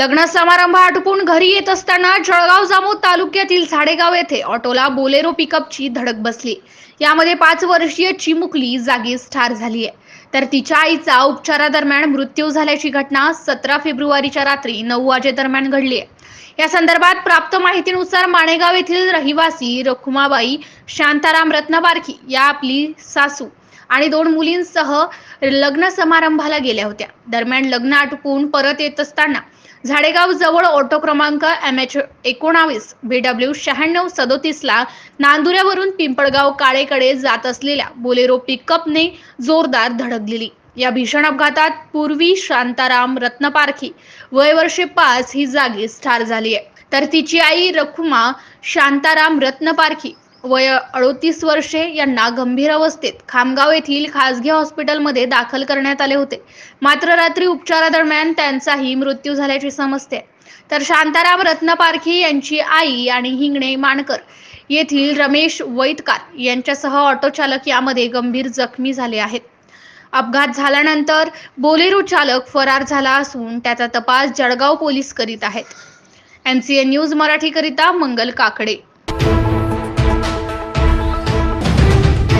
लग्न समारंभ आटोपून घरी येत असताना जळगाव जामोद तालुक्यातील झाडेगाव येथे ऑटोला बोलेरो पिकअपची धडक बसली. यामध्ये पाच वर्षीय चिमुकली जागीच ठार झाली आहे तर तिच्या आईचा उपचारादरम्यान मृत्यू झाल्याची घटना सतरा फेब्रुवारीच्या रात्री नऊ वाजेदरम्यान घडली आहे या संदर्भात प्राप्त माहितीनुसार माणेगाव येथील रहिवासी रखुमाबाई शांताराम रत्नबारकी या आपली सासू आणि दोन मुलींसह लग्न समारंभाला गेल्या होत्या. दरम्यान लग्न आटपून परत येत असताना झाडेगाव जवळ ऑटो क्रमांक एम एच एकोणावीस बी डब्ल्यू शहाण्णव सदोतीसला नांदुऱ्यावरून पिंपळगाव काळेकडे जात असलेल्या बोलेरो पिकअपने जोरदार धडक दिली. या भीषण अपघातात पूर्वी शांताराम रत्नपारखी वय वर्षे पाच ही जागीच ठार झाली आहे तर तिची आई रखुमा शांताराम रत्नपारखी वय अडोतीस वर्षे यांना गंभीर अवस्थेत खामगाव येथील खासगी हॉस्पिटलमध्ये दाखल करण्यात आले होते. मात्र रात्री उपचारादरम्यान त्यांचाही मृत्यू झाल्याची समजते तर शांताराम रत्नपारखी यांची आई आणि हिंगणे मानकर येथील रमेश वैतकार यांच्यासह ऑटो चालक यामध्ये गंभीर जखमी झाले आहेत. अपघात झाल्यानंतर बोलेरो चालक फरार झाला असून त्याचा तपास जळगाव पोलीस करीत आहेत. एन सी एन न्यूज मराठीकरिता मंगल काकडे.